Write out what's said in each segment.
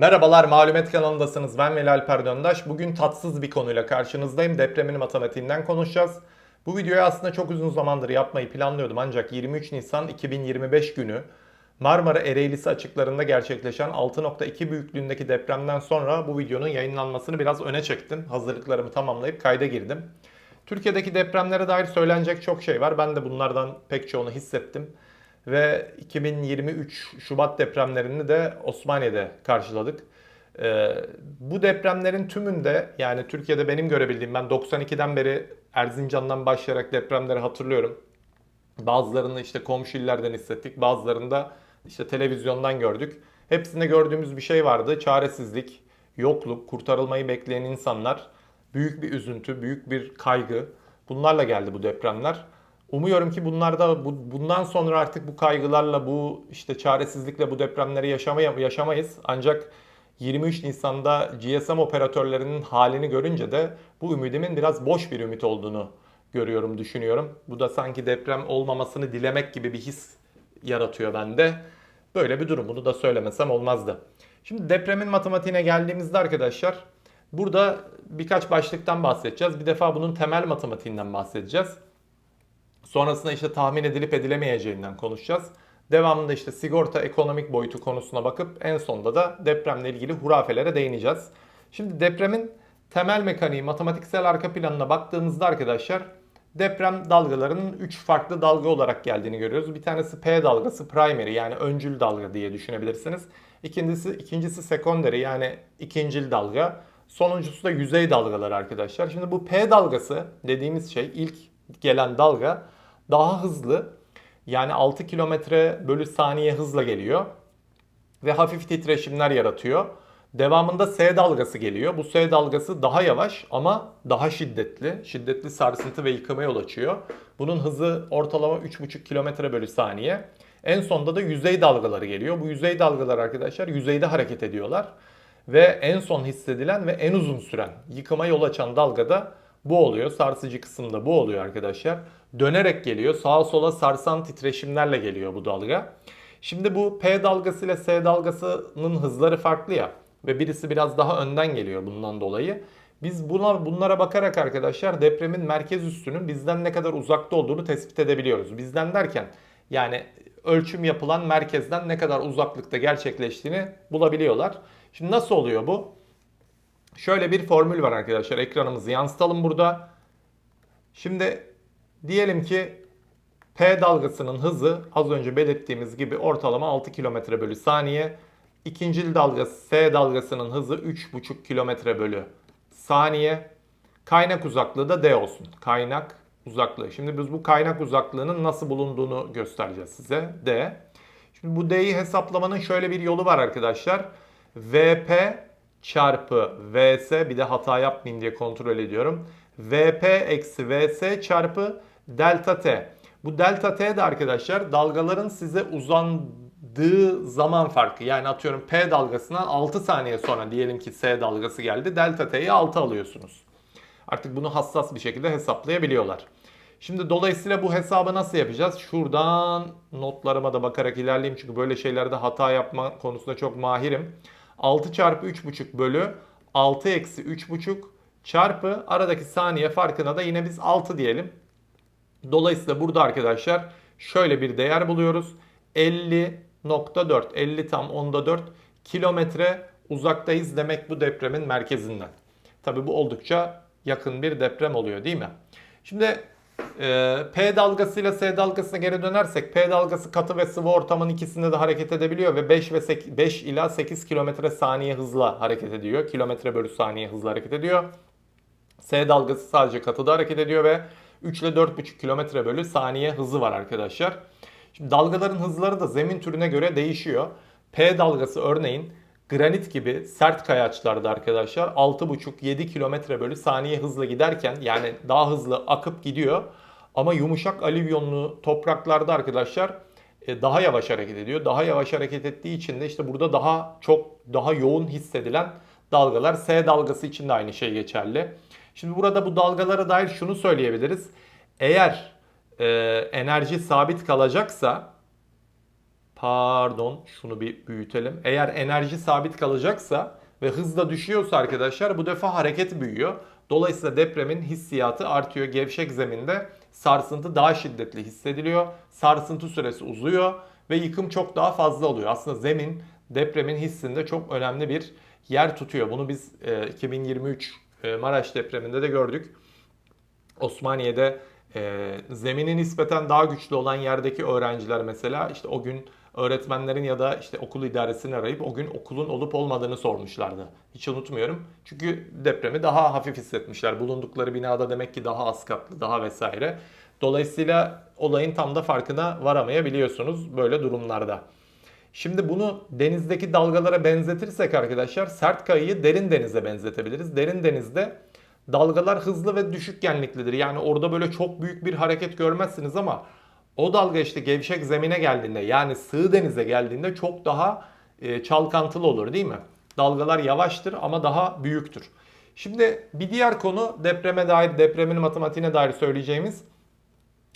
Merhabalar, Malumet kanalındasınız. Ben Veli Alper Döndaş. Bugün tatsız bir konuyla karşınızdayım. Depremin matematiğinden konuşacağız. Bu videoyu aslında çok uzun zamandır yapmayı planlıyordum ancak 23 Nisan 2025 günü Marmara Ereğlisi açıklarında gerçekleşen 6.2 büyüklüğündeki depremden sonra bu videonun yayınlanmasını biraz öne çektim. Hazırlıklarımı tamamlayıp kayda girdim. Türkiye'deki depremlere dair söylenecek çok şey var. Ben de bunlardan pek çoğunu hissettim. Ve 2023 Şubat depremlerini de Osmaniye'de karşıladık. Ee, bu depremlerin tümünde yani Türkiye'de benim görebildiğim ben 92'den beri Erzincan'dan başlayarak depremleri hatırlıyorum. Bazılarını işte komşu illerden hissettik, bazılarını da işte televizyondan gördük. Hepsinde gördüğümüz bir şey vardı. Çaresizlik, yokluk, kurtarılmayı bekleyen insanlar, büyük bir üzüntü, büyük bir kaygı. Bunlarla geldi bu depremler. Umuyorum ki bunlarda bu, bundan sonra artık bu kaygılarla, bu işte çaresizlikle bu depremleri yaşamaya, yaşamayız. Ancak 23 Nisan'da GSM operatörlerinin halini görünce de bu ümidimin biraz boş bir ümit olduğunu görüyorum, düşünüyorum. Bu da sanki deprem olmamasını dilemek gibi bir his yaratıyor bende. Böyle bir durum. Bunu da söylemesem olmazdı. Şimdi depremin matematiğine geldiğimizde arkadaşlar burada birkaç başlıktan bahsedeceğiz. Bir defa bunun temel matematiğinden bahsedeceğiz. Sonrasında işte tahmin edilip edilemeyeceğinden konuşacağız. Devamında işte sigorta ekonomik boyutu konusuna bakıp en sonunda da depremle ilgili hurafelere değineceğiz. Şimdi depremin temel mekaniği matematiksel arka planına baktığımızda arkadaşlar deprem dalgalarının 3 farklı dalga olarak geldiğini görüyoruz. Bir tanesi P dalgası primary yani öncül dalga diye düşünebilirsiniz. İkincisi ikincisi secondary yani ikincil dalga. Sonuncusu da yüzey dalgaları arkadaşlar. Şimdi bu P dalgası dediğimiz şey ilk gelen dalga daha hızlı yani 6 kilometre bölü saniye hızla geliyor ve hafif titreşimler yaratıyor. Devamında S dalgası geliyor. Bu S dalgası daha yavaş ama daha şiddetli. Şiddetli sarsıntı ve yıkıma yol açıyor. Bunun hızı ortalama 3,5 kilometre bölü saniye. En sonda da yüzey dalgaları geliyor. Bu yüzey dalgalar arkadaşlar yüzeyde hareket ediyorlar. Ve en son hissedilen ve en uzun süren yıkıma yol açan dalga da bu oluyor. Sarsıcı kısımda bu oluyor arkadaşlar. Dönerek geliyor. Sağa sola sarsan titreşimlerle geliyor bu dalga. Şimdi bu P dalgası ile S dalgasının hızları farklı ya ve birisi biraz daha önden geliyor bundan dolayı. Biz buna bunlara bakarak arkadaşlar depremin merkez üstünün bizden ne kadar uzakta olduğunu tespit edebiliyoruz. Bizden derken yani ölçüm yapılan merkezden ne kadar uzaklıkta gerçekleştiğini bulabiliyorlar. Şimdi nasıl oluyor bu? Şöyle bir formül var arkadaşlar. Ekranımızı yansıtalım burada. Şimdi diyelim ki P dalgasının hızı az önce belirttiğimiz gibi ortalama 6 km bölü saniye. İkincil dalgası S dalgasının hızı 3,5 km bölü saniye. Kaynak uzaklığı da D olsun. Kaynak uzaklığı. Şimdi biz bu kaynak uzaklığının nasıl bulunduğunu göstereceğiz size. D. Şimdi bu D'yi hesaplamanın şöyle bir yolu var arkadaşlar. VP çarpı VS bir de hata yapmayayım diye kontrol ediyorum. VP eksi VS çarpı delta T. Bu delta T de arkadaşlar dalgaların size uzandığı zaman farkı. Yani atıyorum P dalgasından 6 saniye sonra diyelim ki S dalgası geldi. Delta T'yi 6 alıyorsunuz. Artık bunu hassas bir şekilde hesaplayabiliyorlar. Şimdi dolayısıyla bu hesabı nasıl yapacağız? Şuradan notlarıma da bakarak ilerleyeyim çünkü böyle şeylerde hata yapma konusunda çok mahirim. 6 çarpı 3,5 bölü 6 eksi 3,5 çarpı aradaki saniye farkına da yine biz 6 diyelim. Dolayısıyla burada arkadaşlar şöyle bir değer buluyoruz. 50.4 50 tam onda 4 kilometre uzaktayız demek bu depremin merkezinden. Tabi bu oldukça yakın bir deprem oluyor değil mi? Şimdi P dalgasıyla S dalgasına geri dönersek P dalgası katı ve sıvı ortamın ikisinde de hareket edebiliyor ve 5 ve 8, 5 ila 8 kilometre saniye hızla hareket ediyor. Kilometre bölü saniye hızla hareket ediyor. S dalgası sadece katıda hareket ediyor ve 3 ile 4,5 kilometre bölü saniye hızı var arkadaşlar. Şimdi dalgaların hızları da zemin türüne göre değişiyor. P dalgası örneğin granit gibi sert kayaçlarda arkadaşlar 6,5-7 kilometre bölü saniye hızla giderken yani daha hızlı akıp gidiyor. Ama yumuşak alüvyonlu topraklarda arkadaşlar e, daha yavaş hareket ediyor. Daha yavaş hareket ettiği için de işte burada daha çok daha yoğun hissedilen dalgalar. S dalgası için de aynı şey geçerli. Şimdi burada bu dalgalara dair şunu söyleyebiliriz. Eğer e, enerji sabit kalacaksa Pardon şunu bir büyütelim. Eğer enerji sabit kalacaksa ve hızla düşüyorsa arkadaşlar bu defa hareket büyüyor. Dolayısıyla depremin hissiyatı artıyor. Gevşek zeminde sarsıntı daha şiddetli hissediliyor. Sarsıntı süresi uzuyor ve yıkım çok daha fazla oluyor. Aslında zemin depremin hissinde çok önemli bir yer tutuyor. Bunu biz e, 2023 e, Maraş depreminde de gördük. Osmaniye'de e, zemini nispeten daha güçlü olan yerdeki öğrenciler mesela işte o gün öğretmenlerin ya da işte okul idaresini arayıp o gün okulun olup olmadığını sormuşlardı. Hiç unutmuyorum. Çünkü depremi daha hafif hissetmişler. Bulundukları binada demek ki daha az katlı, daha vesaire. Dolayısıyla olayın tam da farkına varamayabiliyorsunuz böyle durumlarda. Şimdi bunu denizdeki dalgalara benzetirsek arkadaşlar sert kayıyı derin denize benzetebiliriz. Derin denizde dalgalar hızlı ve düşük genliklidir. Yani orada böyle çok büyük bir hareket görmezsiniz ama o dalga işte gevşek zemine geldiğinde yani sığ denize geldiğinde çok daha e, çalkantılı olur değil mi? Dalgalar yavaştır ama daha büyüktür. Şimdi bir diğer konu depreme dair, depremin matematiğine dair söyleyeceğimiz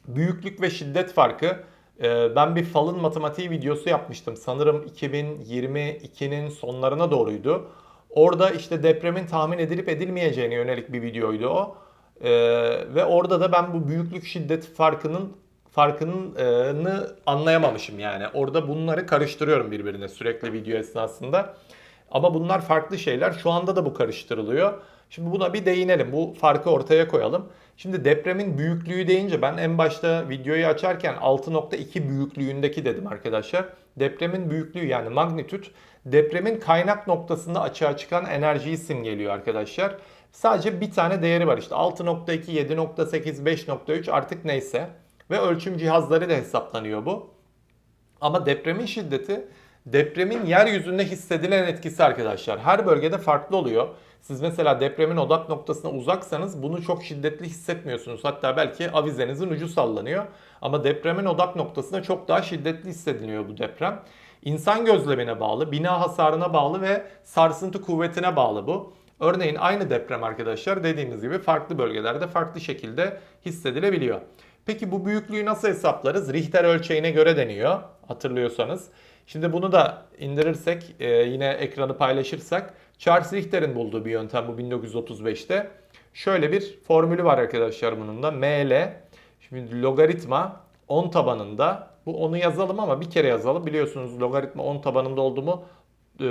büyüklük ve şiddet farkı. Ee, Ben bir falın matematiği videosu yapmıştım. Sanırım 2022'nin sonlarına doğruydu. Orada işte depremin tahmin edilip edilmeyeceğine yönelik bir videoydu o. Ee, ve orada da ben bu büyüklük şiddet farkının farkını anlayamamışım yani. Orada bunları karıştırıyorum birbirine sürekli video esnasında. Ama bunlar farklı şeyler. Şu anda da bu karıştırılıyor. Şimdi buna bir değinelim. Bu farkı ortaya koyalım. Şimdi depremin büyüklüğü deyince ben en başta videoyu açarken 6.2 büyüklüğündeki dedim arkadaşlar. Depremin büyüklüğü yani magnitüt depremin kaynak noktasında açığa çıkan enerjiyi simgeliyor arkadaşlar. Sadece bir tane değeri var işte 6.2, 7.8, 5.3 artık neyse. Ve ölçüm cihazları da hesaplanıyor bu. Ama depremin şiddeti depremin yeryüzünde hissedilen etkisi arkadaşlar. Her bölgede farklı oluyor. Siz mesela depremin odak noktasına uzaksanız bunu çok şiddetli hissetmiyorsunuz. Hatta belki avizenizin ucu sallanıyor. Ama depremin odak noktasına çok daha şiddetli hissediliyor bu deprem. İnsan gözlemine bağlı, bina hasarına bağlı ve sarsıntı kuvvetine bağlı bu. Örneğin aynı deprem arkadaşlar dediğimiz gibi farklı bölgelerde farklı şekilde hissedilebiliyor. Peki bu büyüklüğü nasıl hesaplarız? Richter ölçeğine göre deniyor hatırlıyorsanız. Şimdi bunu da indirirsek e, yine ekranı paylaşırsak Charles Richter'in bulduğu bir yöntem bu 1935'te. Şöyle bir formülü var arkadaşlar bunun da. ML şimdi logaritma 10 tabanında bu onu yazalım ama bir kere yazalım. Biliyorsunuz logaritma 10 tabanında oldu mu e,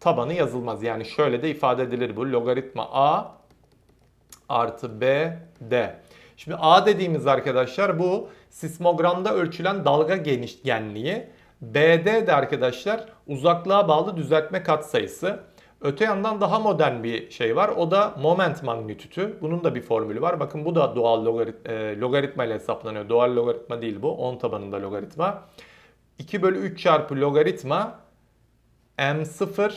tabanı yazılmaz. Yani şöyle de ifade edilir bu. Logaritma A artı B D. Şimdi A dediğimiz arkadaşlar bu sismogramda ölçülen dalga genişgenliği. BD de arkadaşlar uzaklığa bağlı düzeltme katsayısı. Öte yandan daha modern bir şey var. O da moment magnitütü. Bunun da bir formülü var. Bakın bu da doğal logarit e, logaritma ile hesaplanıyor. Doğal logaritma değil bu. 10 tabanında logaritma. 2 bölü 3 çarpı logaritma m0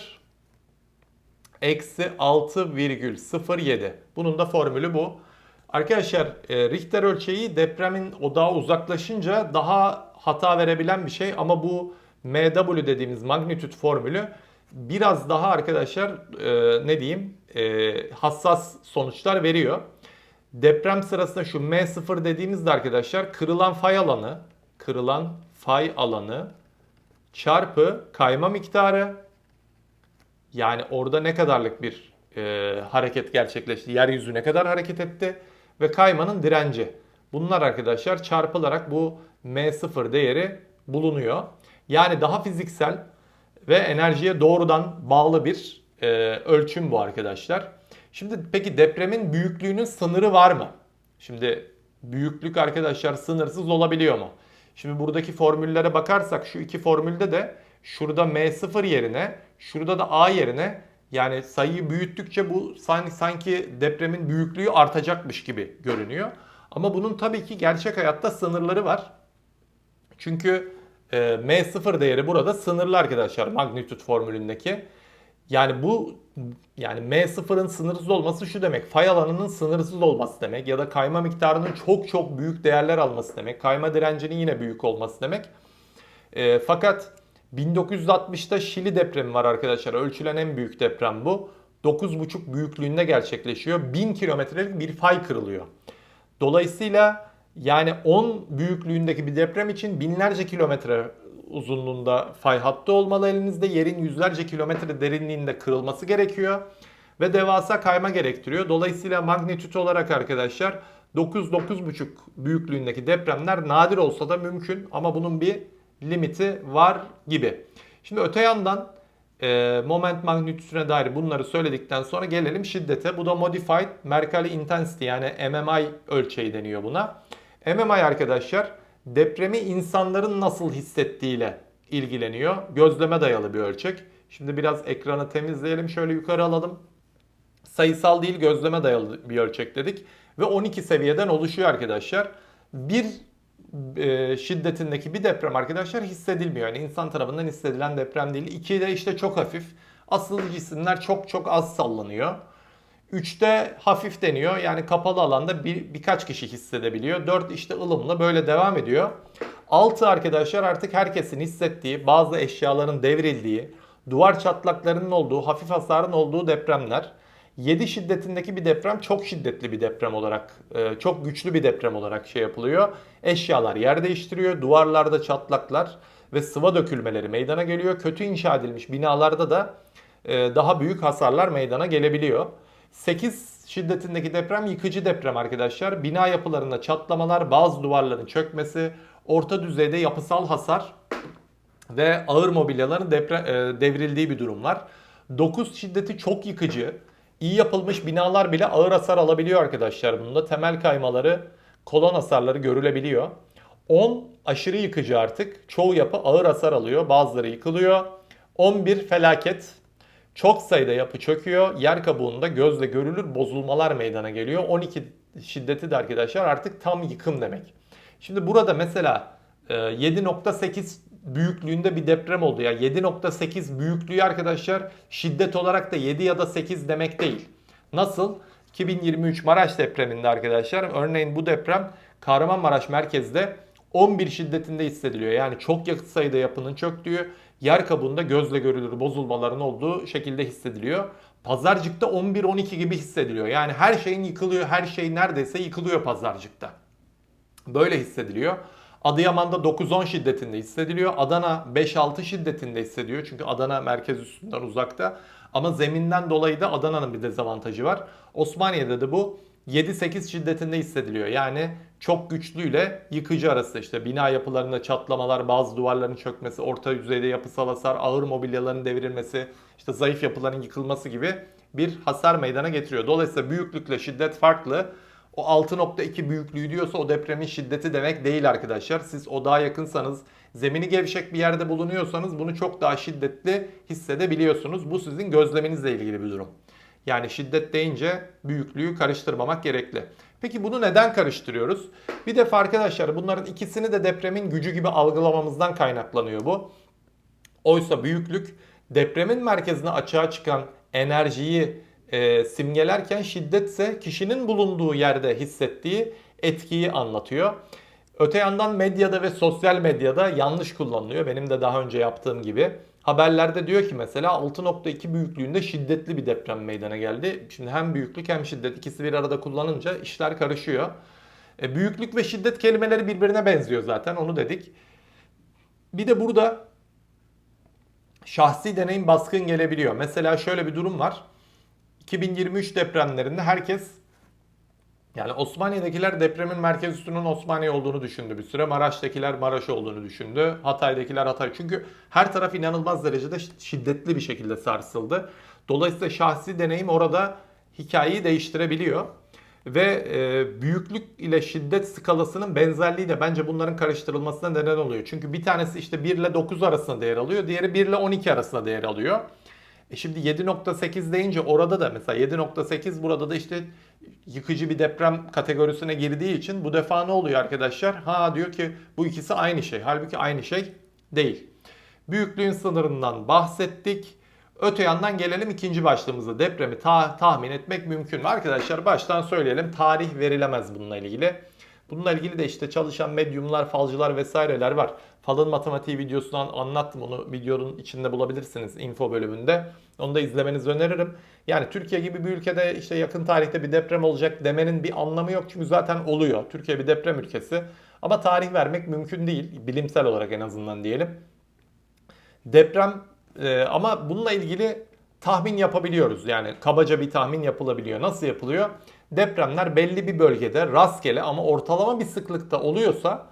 eksi 6,07. Bunun da formülü bu. Arkadaşlar e, Richter ölçeği depremin odağa uzaklaşınca daha hata verebilen bir şey. Ama bu MW dediğimiz magnitüt formülü biraz daha arkadaşlar e, ne diyeyim e, hassas sonuçlar veriyor. Deprem sırasında şu M0 dediğimizde arkadaşlar kırılan fay alanı kırılan fay alanı çarpı kayma miktarı. Yani orada ne kadarlık bir e, hareket gerçekleşti, yeryüzü ne kadar hareket etti ve kaymanın direnci. Bunlar arkadaşlar çarpılarak bu M0 değeri bulunuyor. Yani daha fiziksel ve enerjiye doğrudan bağlı bir e, ölçüm bu arkadaşlar. Şimdi peki depremin büyüklüğünün sınırı var mı? Şimdi büyüklük arkadaşlar sınırsız olabiliyor mu? Şimdi buradaki formüllere bakarsak şu iki formülde de şurada M0 yerine şurada da A yerine yani sayıyı büyüttükçe bu sanki depremin büyüklüğü artacakmış gibi görünüyor. Ama bunun tabii ki gerçek hayatta sınırları var. Çünkü e, M0 değeri burada sınırlı arkadaşlar magnitüt formülündeki. Yani bu yani M0'ın sınırsız olması şu demek. Fay alanının sınırsız olması demek ya da kayma miktarının çok çok büyük değerler alması demek. Kayma direncinin yine büyük olması demek. E, fakat 1960'ta Şili depremi var arkadaşlar. Ölçülen en büyük deprem bu. 9,5 büyüklüğünde gerçekleşiyor. 1000 kilometrelik bir fay kırılıyor. Dolayısıyla yani 10 büyüklüğündeki bir deprem için binlerce kilometre uzunluğunda fay hattı olmalı elinizde. Yerin yüzlerce kilometre derinliğinde kırılması gerekiyor. Ve devasa kayma gerektiriyor. Dolayısıyla magnitüt olarak arkadaşlar 9-9,5 büyüklüğündeki depremler nadir olsa da mümkün. Ama bunun bir limiti var gibi. Şimdi öte yandan e, moment magnitüsüne dair bunları söyledikten sonra gelelim şiddete. Bu da Modified Mercalli Intensity yani MMI ölçeği deniyor buna. MMI arkadaşlar depremi insanların nasıl hissettiğiyle ilgileniyor. Gözleme dayalı bir ölçek. Şimdi biraz ekranı temizleyelim. Şöyle yukarı alalım. Sayısal değil gözleme dayalı bir ölçek dedik. Ve 12 seviyeden oluşuyor arkadaşlar. Bir e, şiddetindeki bir deprem arkadaşlar hissedilmiyor. Yani insan tarafından hissedilen deprem değil. 2 de işte çok hafif. Asıl cisimler çok çok az sallanıyor. 3'te hafif deniyor. Yani kapalı alanda bir, birkaç kişi hissedebiliyor. 4 işte ılımlı böyle devam ediyor. 6 arkadaşlar artık herkesin hissettiği, bazı eşyaların devrildiği, duvar çatlaklarının olduğu, hafif hasarın olduğu depremler. 7 şiddetindeki bir deprem çok şiddetli bir deprem olarak, e, çok güçlü bir deprem olarak şey yapılıyor. Eşyalar yer değiştiriyor, duvarlarda çatlaklar ve sıva dökülmeleri meydana geliyor. Kötü inşa edilmiş binalarda da e, daha büyük hasarlar meydana gelebiliyor. 8 şiddetindeki deprem yıkıcı deprem arkadaşlar. Bina yapılarında çatlamalar, bazı duvarların çökmesi, orta düzeyde yapısal hasar ve ağır mobilyaların depre, e, devrildiği bir durum var. 9 şiddeti çok yıkıcı. İyi yapılmış binalar bile ağır hasar alabiliyor arkadaşlar bunda. Temel kaymaları, kolon hasarları görülebiliyor. 10 aşırı yıkıcı artık. Çoğu yapı ağır hasar alıyor. Bazıları yıkılıyor. 11 felaket. Çok sayıda yapı çöküyor. Yer kabuğunda gözle görülür bozulmalar meydana geliyor. 12 şiddeti de arkadaşlar artık tam yıkım demek. Şimdi burada mesela e, 7.8 büyüklüğünde bir deprem oldu. Yani 7.8 büyüklüğü arkadaşlar şiddet olarak da 7 ya da 8 demek değil. Nasıl? 2023 Maraş depreminde arkadaşlar örneğin bu deprem Kahramanmaraş merkezde 11 şiddetinde hissediliyor. Yani çok yakın sayıda yapının çöktüğü, yer kabuğunda gözle görülür bozulmaların olduğu şekilde hissediliyor. Pazarcıkta 11-12 gibi hissediliyor. Yani her şeyin yıkılıyor, her şey neredeyse yıkılıyor pazarcıkta. Böyle hissediliyor. Adıyaman'da 9-10 şiddetinde hissediliyor. Adana 5-6 şiddetinde hissediyor. Çünkü Adana merkez üstünden uzakta. Ama zeminden dolayı da Adana'nın bir dezavantajı var. Osmaniye'de de bu 7-8 şiddetinde hissediliyor. Yani çok güçlüyle yıkıcı arası işte bina yapılarında çatlamalar, bazı duvarların çökmesi, orta düzeyde yapısal hasar, ağır mobilyaların devrilmesi, işte zayıf yapıların yıkılması gibi bir hasar meydana getiriyor. Dolayısıyla büyüklükle şiddet farklı. O 6.2 büyüklüğü diyorsa o depremin şiddeti demek değil arkadaşlar. Siz odağa yakınsanız, zemini gevşek bir yerde bulunuyorsanız bunu çok daha şiddetli hissedebiliyorsunuz. Bu sizin gözleminizle ilgili bir durum. Yani şiddet deyince büyüklüğü karıştırmamak gerekli. Peki bunu neden karıştırıyoruz? Bir defa arkadaşlar bunların ikisini de depremin gücü gibi algılamamızdan kaynaklanıyor bu. Oysa büyüklük depremin merkezine açığa çıkan enerjiyi e, simgelerken şiddetse kişinin bulunduğu yerde hissettiği etkiyi anlatıyor. Öte yandan medyada ve sosyal medyada yanlış kullanılıyor. Benim de daha önce yaptığım gibi. Haberlerde diyor ki mesela 6.2 büyüklüğünde şiddetli bir deprem meydana geldi. Şimdi hem büyüklük hem şiddet ikisi bir arada kullanınca işler karışıyor. E, büyüklük ve şiddet kelimeleri birbirine benziyor zaten onu dedik. Bir de burada şahsi deneyim baskın gelebiliyor. Mesela şöyle bir durum var. 2023 depremlerinde herkes yani Osmaniye'dekiler depremin merkez üstünün Osmaniye olduğunu düşündü bir süre. Maraş'takiler Maraş olduğunu düşündü. Hatay'dakiler Hatay. Çünkü her taraf inanılmaz derecede şiddetli bir şekilde sarsıldı. Dolayısıyla şahsi deneyim orada hikayeyi değiştirebiliyor. Ve e, büyüklük ile şiddet skalasının benzerliği de bence bunların karıştırılmasına neden oluyor. Çünkü bir tanesi işte 1 ile 9 arasında değer alıyor. Diğeri 1 ile 12 arasında değer alıyor. E şimdi 7.8 deyince orada da mesela 7.8 burada da işte yıkıcı bir deprem kategorisine girdiği için bu defa ne oluyor arkadaşlar? Ha diyor ki bu ikisi aynı şey. Halbuki aynı şey değil. Büyüklüğün sınırından bahsettik. Öte yandan gelelim ikinci başlığımıza. Depremi ta- tahmin etmek mümkün mü? Arkadaşlar baştan söyleyelim. Tarih verilemez bununla ilgili. Bununla ilgili de işte çalışan medyumlar, falcılar vesaireler var. Falın matematiği videosundan anlattım. Onu videonun içinde bulabilirsiniz info bölümünde. Onu da izlemenizi öneririm. Yani Türkiye gibi bir ülkede işte yakın tarihte bir deprem olacak demenin bir anlamı yok. Çünkü zaten oluyor. Türkiye bir deprem ülkesi. Ama tarih vermek mümkün değil. Bilimsel olarak en azından diyelim. Deprem e, ama bununla ilgili tahmin yapabiliyoruz. Yani kabaca bir tahmin yapılabiliyor. Nasıl yapılıyor? Depremler belli bir bölgede rastgele ama ortalama bir sıklıkta oluyorsa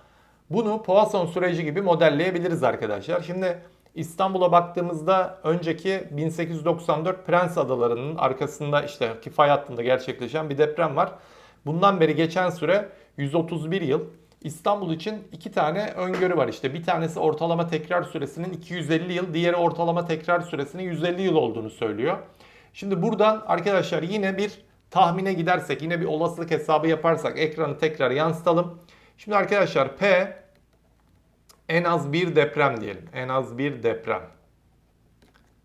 bunu Poisson süreci gibi modelleyebiliriz arkadaşlar. Şimdi İstanbul'a baktığımızda önceki 1894 Prens Adaları'nın arkasında işte Kifay hattında gerçekleşen bir deprem var. Bundan beri geçen süre 131 yıl. İstanbul için iki tane öngörü var işte. Bir tanesi ortalama tekrar süresinin 250 yıl, diğeri ortalama tekrar süresinin 150 yıl olduğunu söylüyor. Şimdi buradan arkadaşlar yine bir tahmine gidersek, yine bir olasılık hesabı yaparsak ekranı tekrar yansıtalım. Şimdi arkadaşlar P en az bir deprem diyelim. En az bir deprem.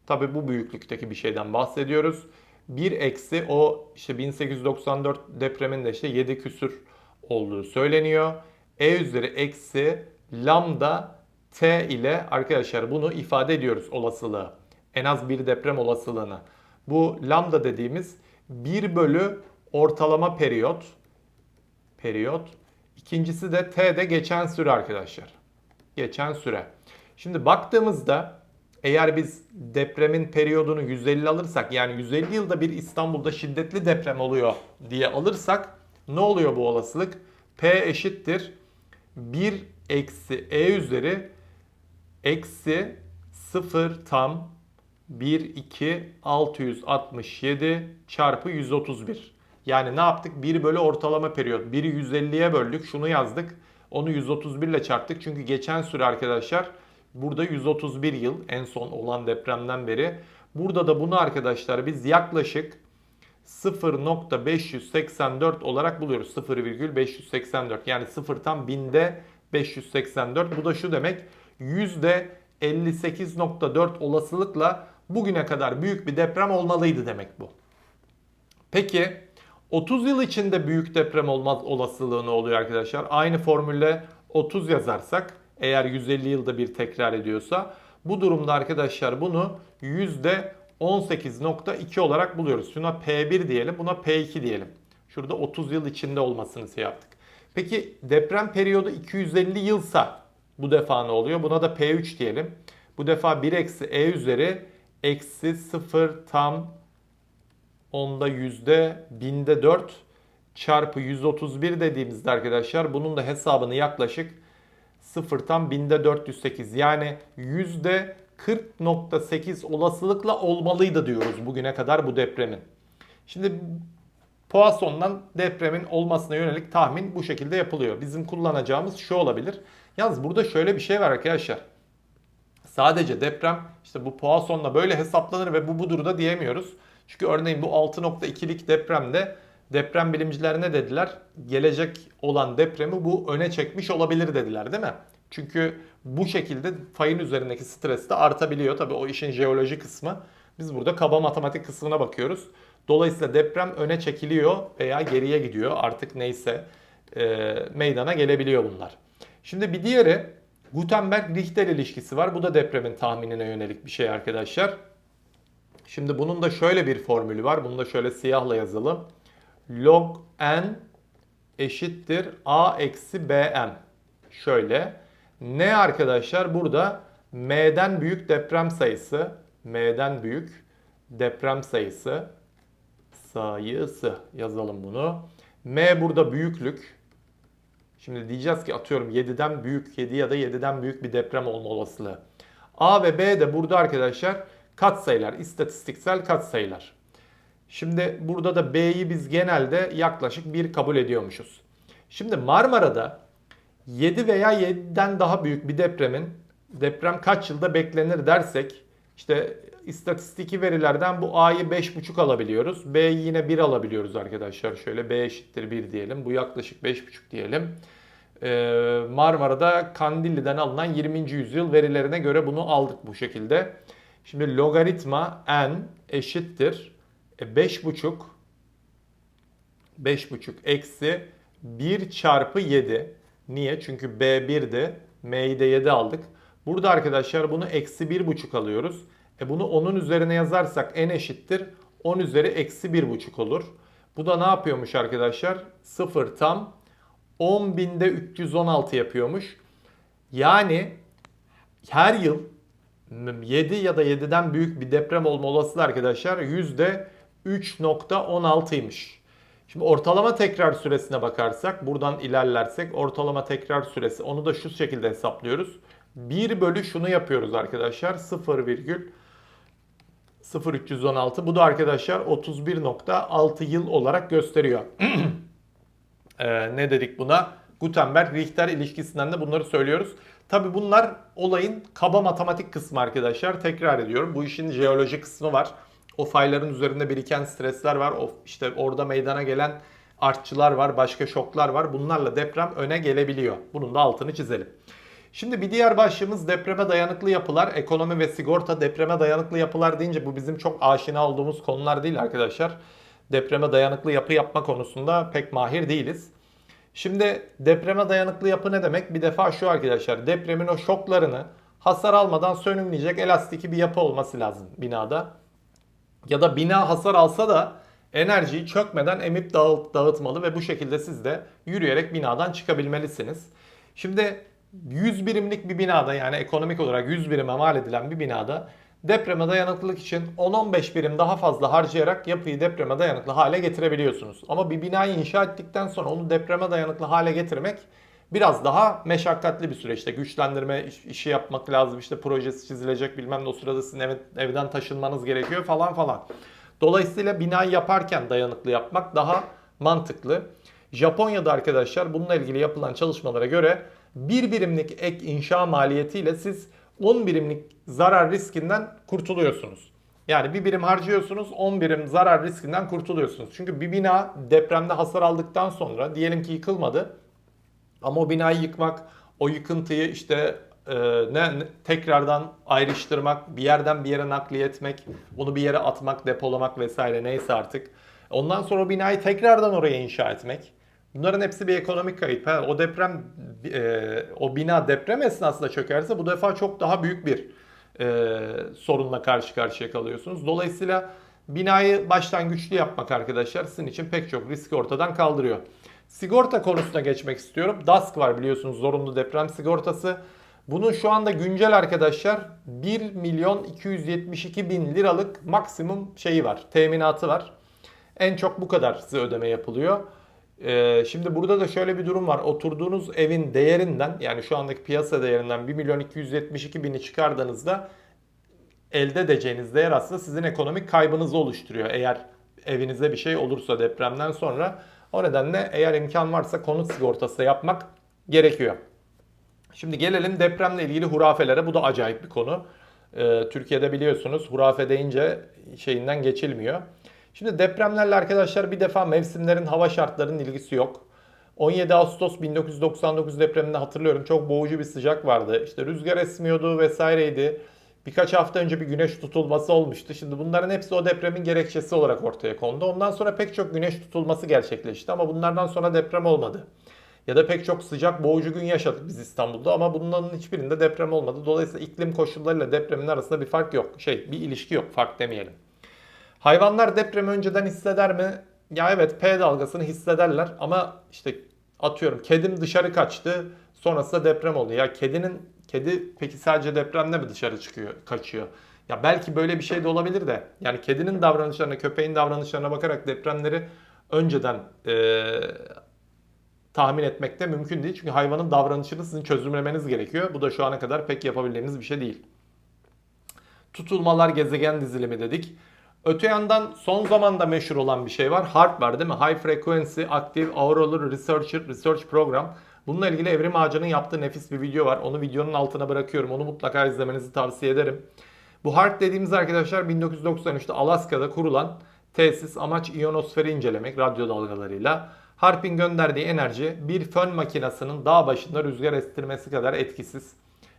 Tabi bu büyüklükteki bir şeyden bahsediyoruz. 1 eksi o işte 1894 depreminde işte 7 küsür olduğu söyleniyor. E üzeri eksi lambda t ile arkadaşlar bunu ifade ediyoruz olasılığı. En az bir deprem olasılığını. Bu lambda dediğimiz 1 bölü ortalama periyot. Periyot. İkincisi de t de geçen süre arkadaşlar. Geçen süre. Şimdi baktığımızda eğer biz depremin periyodunu 150 alırsak yani 150 yılda bir İstanbul'da şiddetli deprem oluyor diye alırsak ne oluyor bu olasılık? P eşittir 1 eksi E üzeri eksi 0 tam 1 2 667 çarpı 131. Yani ne yaptık? 1 bölü ortalama periyot. 1'i 150'ye böldük. Şunu yazdık. Onu 131 ile çarptık. Çünkü geçen süre arkadaşlar burada 131 yıl en son olan depremden beri. Burada da bunu arkadaşlar biz yaklaşık 0.584 olarak buluyoruz. 0,584 yani 0 tam binde 584. Bu da şu demek %58.4 olasılıkla bugüne kadar büyük bir deprem olmalıydı demek bu. Peki 30 yıl içinde büyük deprem olmaz olasılığı ne oluyor arkadaşlar? Aynı formülle 30 yazarsak eğer 150 yılda bir tekrar ediyorsa bu durumda arkadaşlar bunu %18.2 olarak buluyoruz. Şuna P1 diyelim buna P2 diyelim. Şurada 30 yıl içinde olmasını şey yaptık. Peki deprem periyodu 250 yılsa bu defa ne oluyor? Buna da P3 diyelim. Bu defa 1 eksi E üzeri eksi 0 tam onda yüzde binde 4 çarpı 131 dediğimizde arkadaşlar bunun da hesabını yaklaşık 0 tam binde 408 yani yüzde 40.8 olasılıkla olmalıydı diyoruz bugüne kadar bu depremin. Şimdi Poisson'dan depremin olmasına yönelik tahmin bu şekilde yapılıyor. Bizim kullanacağımız şu olabilir. Yalnız burada şöyle bir şey var arkadaşlar. Sadece deprem işte bu Poisson'la böyle hesaplanır ve bu budur da diyemiyoruz. Çünkü örneğin bu 6.2'lik depremde deprem bilimciler ne dediler? Gelecek olan depremi bu öne çekmiş olabilir dediler değil mi? Çünkü bu şekilde fayın üzerindeki stres de artabiliyor. Tabii o işin jeoloji kısmı. Biz burada kaba matematik kısmına bakıyoruz. Dolayısıyla deprem öne çekiliyor veya geriye gidiyor. Artık neyse e, meydana gelebiliyor bunlar. Şimdi bir diğeri Gutenberg-Richter ilişkisi var. Bu da depremin tahminine yönelik bir şey arkadaşlar. Şimdi bunun da şöyle bir formülü var. Bunu da şöyle siyahla yazalım. Log n eşittir a eksi bm. Şöyle. Ne arkadaşlar? Burada m'den büyük deprem sayısı. m'den büyük deprem sayısı. Sayısı. Yazalım bunu. m burada büyüklük. Şimdi diyeceğiz ki atıyorum 7'den büyük 7 ya da 7'den büyük bir deprem olma olasılığı. A ve B de burada arkadaşlar katsayılar, istatistiksel katsayılar. Şimdi burada da B'yi biz genelde yaklaşık 1 kabul ediyormuşuz. Şimdi Marmara'da 7 veya 7'den daha büyük bir depremin deprem kaç yılda beklenir dersek işte istatistiki verilerden bu A'yı 5.5 alabiliyoruz. B'yi yine 1 alabiliyoruz arkadaşlar. Şöyle B eşittir 1 diyelim. Bu yaklaşık 5.5 diyelim. Ee, Marmara'da Kandilli'den alınan 20. yüzyıl verilerine göre bunu aldık bu şekilde. Şimdi logaritma n eşittir 5.5 5.5 eksi 1 çarpı 7. Niye? Çünkü B1'di. M'yi de 7 aldık. Burada arkadaşlar bunu eksi 1.5 alıyoruz. E bunu 10'un üzerine yazarsak n eşittir 10 üzeri eksi 1.5 olur. Bu da ne yapıyormuş arkadaşlar? 0 tam 10 binde 316 yapıyormuş. Yani her yıl 7 ya da 7'den büyük bir deprem olma olasılığı arkadaşlar %3.16'ymış. Şimdi ortalama tekrar süresine bakarsak buradan ilerlersek ortalama tekrar süresi onu da şu şekilde hesaplıyoruz. 1 bölü şunu yapıyoruz arkadaşlar 0,0316 bu da arkadaşlar 31.6 yıl olarak gösteriyor. Ee, ne dedik buna? Gutenberg-Richter ilişkisinden de bunları söylüyoruz. Tabi bunlar olayın kaba matematik kısmı arkadaşlar. Tekrar ediyorum. Bu işin jeoloji kısmı var. O fayların üzerinde biriken stresler var. O işte orada meydana gelen artçılar var, başka şoklar var. Bunlarla deprem öne gelebiliyor. Bunun da altını çizelim. Şimdi bir diğer başlığımız depreme dayanıklı yapılar. Ekonomi ve sigorta depreme dayanıklı yapılar deyince bu bizim çok aşina olduğumuz konular değil arkadaşlar. Depreme dayanıklı yapı yapma konusunda pek mahir değiliz. Şimdi depreme dayanıklı yapı ne demek? Bir defa şu arkadaşlar depremin o şoklarını hasar almadan sönümleyecek elastiki bir yapı olması lazım binada. Ya da bina hasar alsa da enerjiyi çökmeden emip dağıt, dağıtmalı ve bu şekilde siz de yürüyerek binadan çıkabilmelisiniz. Şimdi 100 birimlik bir binada yani ekonomik olarak 100 birime mal edilen bir binada depreme dayanıklılık için 10-15 birim daha fazla harcayarak yapıyı depreme dayanıklı hale getirebiliyorsunuz. Ama bir binayı inşa ettikten sonra onu depreme dayanıklı hale getirmek biraz daha meşakkatli bir süreçte. Güçlendirme işi yapmak lazım. İşte projesi çizilecek bilmem ne o sırada sizin ev, evden taşınmanız gerekiyor falan falan. Dolayısıyla binayı yaparken dayanıklı yapmak daha mantıklı. Japonya'da arkadaşlar bununla ilgili yapılan çalışmalara göre bir birimlik ek inşa maliyetiyle siz 10 birimlik zarar riskinden kurtuluyorsunuz. Yani bir birim harcıyorsunuz 10 birim zarar riskinden kurtuluyorsunuz. Çünkü bir bina depremde hasar aldıktan sonra diyelim ki yıkılmadı ama o binayı yıkmak, o yıkıntıyı işte e, ne tekrardan ayrıştırmak, bir yerden bir yere nakliye etmek, onu bir yere atmak, depolamak vesaire neyse artık. Ondan sonra o binayı tekrardan oraya inşa etmek. Bunların hepsi bir ekonomik kayıp. Ha, o deprem, e, o bina deprem esnasında çökerse bu defa çok daha büyük bir e, sorunla karşı karşıya kalıyorsunuz. Dolayısıyla binayı baştan güçlü yapmak arkadaşlar sizin için pek çok riski ortadan kaldırıyor. Sigorta konusuna geçmek istiyorum. DASK var biliyorsunuz zorunlu deprem sigortası. Bunun şu anda güncel arkadaşlar 1 milyon 272 bin liralık maksimum şeyi var, teminatı var. En çok bu kadar size ödeme yapılıyor. Ee, şimdi burada da şöyle bir durum var. Oturduğunuz evin değerinden yani şu andaki piyasa değerinden 1 milyon 272 bini çıkardığınızda elde edeceğiniz değer aslında sizin ekonomik kaybınızı oluşturuyor. Eğer evinize bir şey olursa depremden sonra o nedenle eğer imkan varsa konut sigortası yapmak gerekiyor. Şimdi gelelim depremle ilgili hurafelere. Bu da acayip bir konu. Ee, Türkiye'de biliyorsunuz hurafe deyince şeyinden geçilmiyor. Şimdi depremlerle arkadaşlar bir defa mevsimlerin hava şartlarının ilgisi yok. 17 Ağustos 1999 depreminde hatırlıyorum çok boğucu bir sıcak vardı. İşte rüzgar esmiyordu vesaireydi. Birkaç hafta önce bir güneş tutulması olmuştu. Şimdi bunların hepsi o depremin gerekçesi olarak ortaya kondu. Ondan sonra pek çok güneş tutulması gerçekleşti ama bunlardan sonra deprem olmadı. Ya da pek çok sıcak boğucu gün yaşadık biz İstanbul'da ama bunların hiçbirinde deprem olmadı. Dolayısıyla iklim koşullarıyla depremin arasında bir fark yok. Şey bir ilişki yok fark demeyelim. Hayvanlar depremi önceden hisseder mi? Ya evet P dalgasını hissederler ama işte atıyorum kedim dışarı kaçtı sonrasında deprem oldu. Ya kedinin kedi peki sadece depremde mi dışarı çıkıyor kaçıyor? Ya belki böyle bir şey de olabilir de yani kedinin davranışlarına köpeğin davranışlarına bakarak depremleri önceden e, tahmin etmek de mümkün değil. Çünkü hayvanın davranışını sizin çözümlemeniz gerekiyor. Bu da şu ana kadar pek yapabildiğiniz bir şey değil. Tutulmalar gezegen dizilimi dedik. Öte yandan son zamanda meşhur olan bir şey var. HARP var değil mi? High Frequency Active Auroral Researcher Research Program. Bununla ilgili Evrim Ağacı'nın yaptığı nefis bir video var. Onu videonun altına bırakıyorum. Onu mutlaka izlemenizi tavsiye ederim. Bu HARP dediğimiz arkadaşlar 1993'te Alaska'da kurulan tesis amaç iyonosferi incelemek radyo dalgalarıyla. HARP'in gönderdiği enerji bir fön makinesinin dağ başında rüzgar estirmesi kadar etkisiz.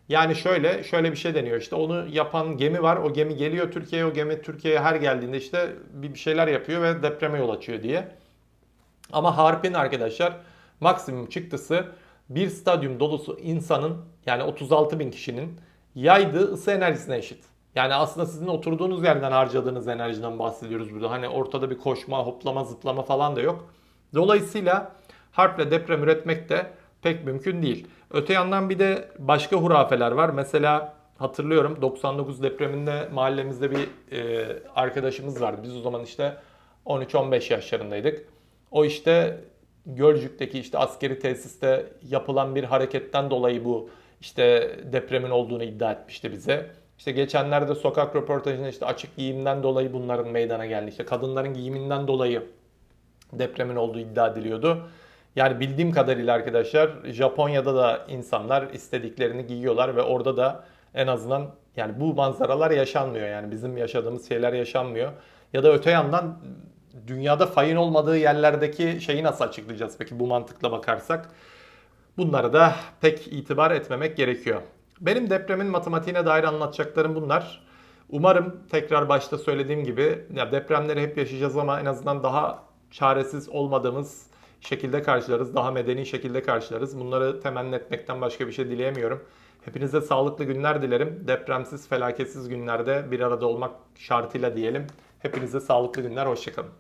Yani şöyle şöyle bir şey deniyor işte onu yapan gemi var o gemi geliyor Türkiye'ye o gemi Türkiye'ye her geldiğinde işte bir şeyler yapıyor ve depreme yol açıyor diye. Ama Harp'in arkadaşlar maksimum çıktısı bir stadyum dolusu insanın yani 36 bin kişinin yaydığı ısı enerjisine eşit. Yani aslında sizin oturduğunuz yerden harcadığınız enerjiden bahsediyoruz burada. Hani ortada bir koşma, hoplama, zıplama falan da yok. Dolayısıyla harple deprem üretmek de pek mümkün değil. Öte yandan bir de başka hurafeler var. Mesela hatırlıyorum 99 depreminde mahallemizde bir e, arkadaşımız vardı. Biz o zaman işte 13-15 yaşlarındaydık. O işte Gölcük'teki işte askeri tesiste yapılan bir hareketten dolayı bu işte depremin olduğunu iddia etmişti bize. İşte geçenlerde sokak röportajında işte açık giyimden dolayı bunların meydana geldi. İşte kadınların giyiminden dolayı depremin olduğu iddia ediliyordu. Yani bildiğim kadarıyla arkadaşlar Japonya'da da insanlar istediklerini giyiyorlar ve orada da en azından yani bu manzaralar yaşanmıyor. Yani bizim yaşadığımız şeyler yaşanmıyor. Ya da öte yandan dünyada fayın olmadığı yerlerdeki şeyi nasıl açıklayacağız peki bu mantıkla bakarsak? Bunlara da pek itibar etmemek gerekiyor. Benim depremin matematiğine dair anlatacaklarım bunlar. Umarım tekrar başta söylediğim gibi ya depremleri hep yaşayacağız ama en azından daha çaresiz olmadığımız şekilde karşılarız. Daha medeni şekilde karşılarız. Bunları temenni etmekten başka bir şey dileyemiyorum. Hepinize sağlıklı günler dilerim. Depremsiz, felaketsiz günlerde bir arada olmak şartıyla diyelim. Hepinize sağlıklı günler, hoşçakalın.